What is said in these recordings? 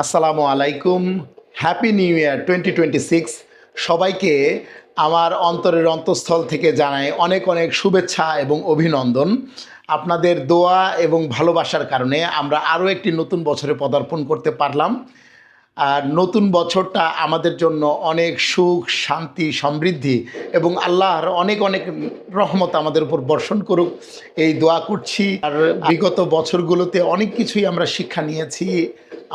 আসসালামু আলাইকুম happy new year twenty twenty six সবাইকে আমার অন্তরের অন্তঃস্থল থেকে জানাই অনেক অনেক শুভেচ্ছা এবং অভিনন্দন। আপনাদের দোয়া এবং ভালোবাসার কারণে আমরা আরও একটি নতুন বছরে পদার্পণ করতে পারলাম। আর নতুন বছরটা আমাদের জন্য অনেক সুখ, শান্তি, সমৃদ্ধি এবং আল্লাহর অনেক অনেক রহমত আমাদের উপর বর্ষণ করুক। এই দোয়া করছি। আর বিগত বছরগুলোতে অনেক কিছুই আমরা শিক্ষা নিয়েছি।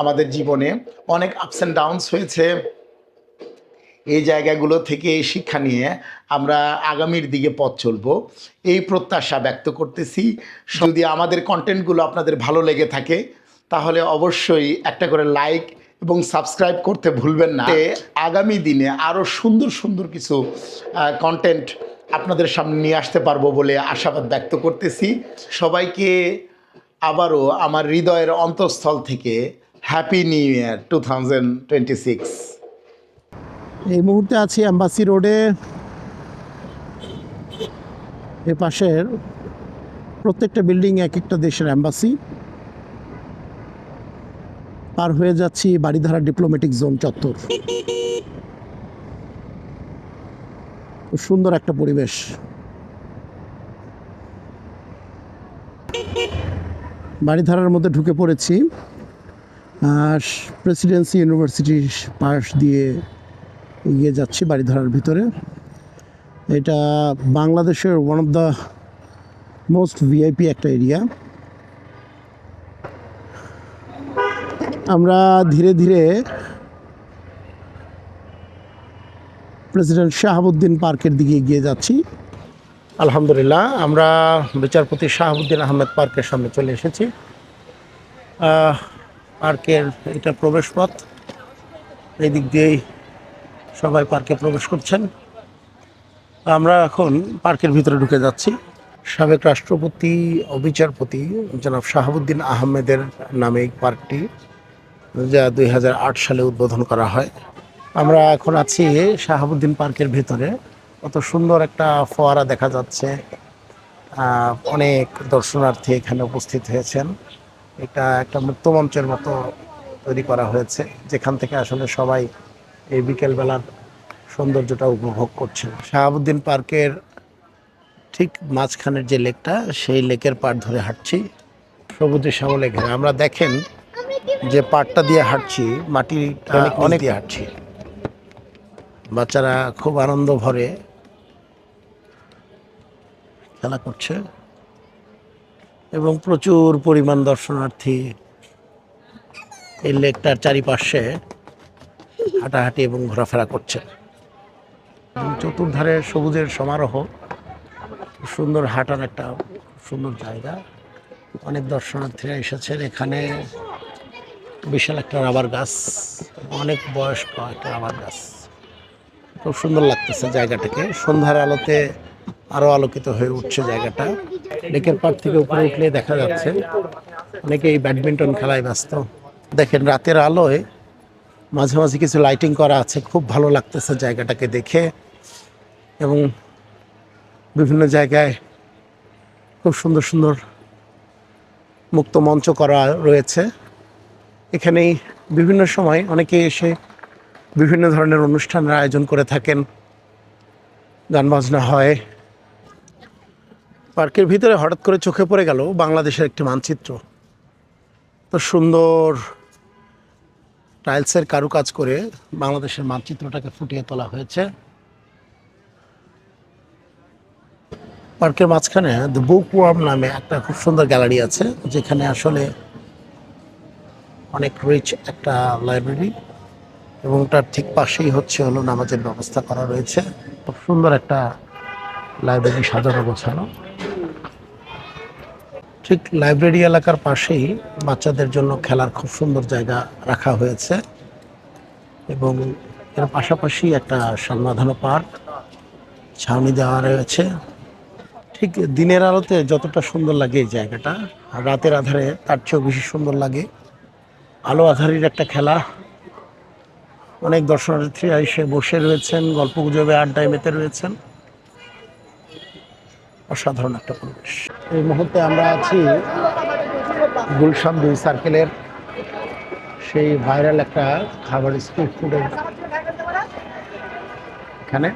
আমাদের জীবনে অনেক আপস অ্যান্ড ডাউনস হয়েছে। এই জায়গাগুলো থেকে এই শিক্ষা নিয়ে আমরা আগামীর দিকে পথ চলবো। এই প্রত্যাশা ব্যক্ত করতেছি। যদি আমাদের কন্টেন্টগুলো আপনাদের ভালো লেগে থাকে, তাহলে অবশ্যই একটা করে লাইক এবং সাবস্ক্রাইব করতে ভুলবেন না। আগামী দিনে আরও সুন্দর সুন্দর কিছু কন্টেন্ট আপনাদের সামনে নিয়ে আসতে পারব বলে আশাবাদ ব্যক্ত করতেছি। সবাইকে আবারও আমার হৃদয়ের অন্তঃস্থল থেকে happy new year two thousand twenty six এই মুহূর্তে আছি অ্যাম্বাসি রোডে এ। পাশের প্রত্যেকটা বিল্ডিং এক একটা দেশের অ্যাম্বাসি পার হয়ে যাচ্ছি বাড়িধারা ডিপ্লোম্যাটিক জোন চত্বর। সুন্দর একটা পরিবেশ। বাড়িধারার মধ্যে ঢুকে পড়েছি। প্রেসিডেন্সি ইউনিভার্সিটির পাশ দিয়ে এগিয়ে যাচ্ছি বাড়িধারার ভিতরে। এটা বাংলাদেশের one of the most VIP একটা এরিয়া আমরা ধীরে ধীরে প্রেসিডেন্ট শাহাবুদ্দিন পার্কের দিকে এগিয়ে যাচ্ছি। আলহামদুলিল্লাহ, আমরা বিচারপতি শাহাবুদ্দিন আহমেদ পার্কের সামনে চলে এসেছি। পার্কের এটা প্রবেশপথ এই দিক দিয়েই সবাই পার্কে প্রবেশ করছেন। আমরা এখন পার্কের ভিতরে ঢুকে যাচ্ছি। সাবেক রাষ্ট্রপতি ও বিচারপতি জনাব শাহাবুদ্দিন আহমেদের নামে এই পার্কটি, যা দুই হাজার আট সালে উদ্বোধন করা হয়। আমরা এখন আছি শাহাবুদ্দিন পার্কের ভিতরে। কত সুন্দর একটা ফোয়ারা দেখা যাচ্ছে। অনেক দর্শনার্থী এখানে উপস্থিত হয়েছেন। এটা একটা মুক্ত মঞ্চের মতো তৈরি করা হয়েছে যেখান থেকে আসলে সবাই এই বিকেলবেলার সৌন্দর্যটা উপভোগ করছেন। শাহাবুদ্দিন পার্কের ঠিক মাঝখানের যে লেকটা সেই লেকের পাড় ধরে হাঁটছি। সবুজের শ্যামলে ঘেরা আমরা দেখেন যে পাটটা দিয়ে হাঁটছি মাটির অনেক দিয়ে হাঁটছি। বাচ্চারা খুব আনন্দ ভরে খেলা করছে। এবং প্রচুর পরিমাণ দর্শনার্থী এই লেকটার চারিপাশে হাঁটাহাঁটি এবং ঘোরাফেরা করছে। চতুর্ধারে সবুজের সমারোহ, সুন্দর হাঁটার একটা সুন্দর জায়গা। অনেক দর্শনার্থীরা এসেছেন। এখানে বিশাল একটা রাবার গাছ, অনেক বয়স্ক একটা রাবার গাছ। খুব সুন্দর লাগতেছে জায়গাটাকে। সন্ধ্যার আলোতে আরও আলোকিত হয়ে উঠছে জায়গাটা। লেকের পাড় থেকে উপরে উঠলে দেখা যাচ্ছে। অনেকে এই ব্যাডমিন্টন খেলায় ব্যস্ত। দেখেন রাতের আলোয় মাঝে মাঝে কিছু লাইটিং করা আছে। খুব ভালো লাগতেছে জায়গাটাকে দেখে। এবং বিভিন্ন জায়গায় খুব সুন্দর সুন্দর মুক্ত মঞ্চ করা রয়েছে। এখানেই বিভিন্ন সময় অনেকে এসে বিভিন্ন ধরনের অনুষ্ঠানের আয়োজন করে থাকেন। গান বাজনা হয়। পার্কের ভিতরে হঠাৎ করে চোখে পড়ে গেল বাংলাদেশের একটি মানচিত্র। তো সুন্দর টাইলসের কারুকাজ করে বাংলাদেশের মানচিত্রটাকে ফুটিয়ে তোলা হয়েছে। পার্কের মাঝখানে দ্য বুক ওয়ার্ম নামে একটা খুব সুন্দর গ্যালারি আছে, যেখানে আসলে অনেক রিচ একটা লাইব্রেরি এবং তার ঠিক পাশেই হচ্ছে হলো নামাজের ব্যবস্থা করা রয়েছে। খুব সুন্দর একটা লাইব্রেরি সাজানো গোছানো। ঠিক লাইব্রেরি এলাকার পাশেই বাচ্চাদের জন্য খেলার খুব সুন্দর জায়গা রাখা হয়েছে এবং এর পাশাপাশি একটা সান্নাধানো পার্ক ছাউনি দেওয়া রয়েছে। ঠিক দিনের আলোতে যতটা সুন্দর লাগে এই জায়গাটা রাতের আধারে তার চেয়েও বেশি সুন্দর লাগে। আলো আধারির একটা খেলা। অনেক দর্শনার্থীরা এসে বসে রয়েছেন গল্প গুজবে আড্ডায় মেতে রয়েছেন। অসাধারণ একটা পরিবেশ। এই মুহূর্তে আমরা আছি গুলশান দুই সার্কেলের সেই ভাইরাল একটা খাবার স্ট্রিট ফুডের এখানে।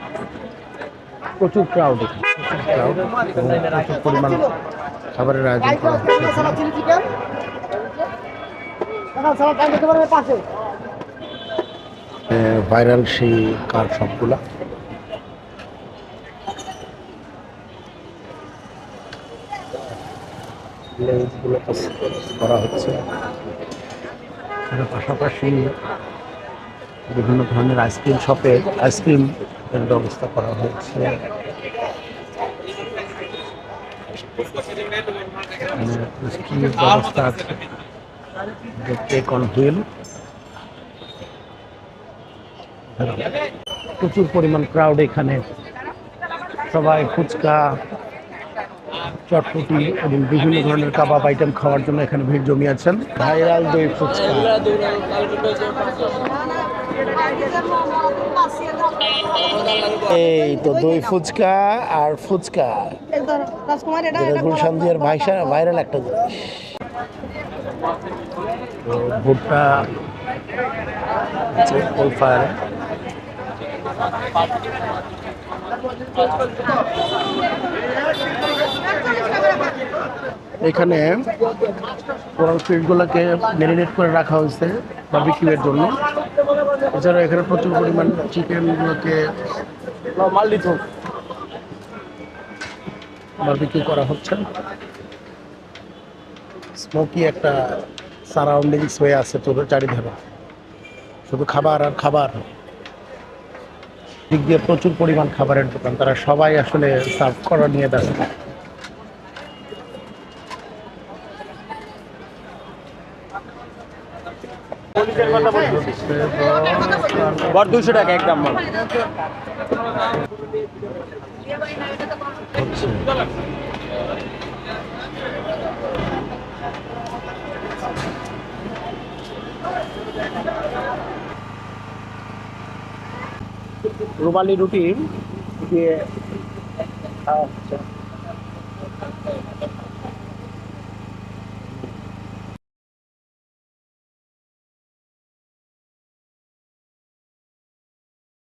প্রচুর ক্রাউড প্রচুর প্রচুর পরিমাণ খাবারের আয়োজন করা ভাইরাল সেই কার সবগুলা? লেজগুলো করা হচ্ছে। এর পাশাপাশি বিভিন্ন ধরনের আইসক্রিম শপে আইসক্রিম এর ব্যবস্থা করা হয়েছে। প্রচুর পরিমাণ ক্রাউড এখানে। সবাই ফুচকা চটপটি এবং বিভিন্ন ধরনের কাবাব আইটেম খাওয়ার জন্য এখানে ভিড় জমিয়েছেন ভাইরাল দই ফুচকা। এই তো দই ফুচকা আর ফুচকা। গুলশান দিয়ার ভাইসা ভাইরাল একটা জিনিস। ভুট্টা ফায়ারে এখানে কোরাল ফিশগুলোকে ম্যারিনেট করে রাখা হয়েছে বার্বিকিউয়ের জন্য। এছাড়া এখানে প্রচুর পরিমাণ চিকেনগুলোকে বার্বিকিউ করা হচ্ছে। স্মোকি একটা সারাউন্ডিংস হয়ে আছে তোর চারিধারে। শুধু খাবার আর খাবার। দিক দিয়ে প্রচুর পরিমাণ খাবারের দোকান। তারা সবাই আসলে সার্ভ করা নিয়ে ব্যস্ত। বর দুশো টাকা একদম হচ্ছে রুমালি রুটি দিয়ে হচ্ছে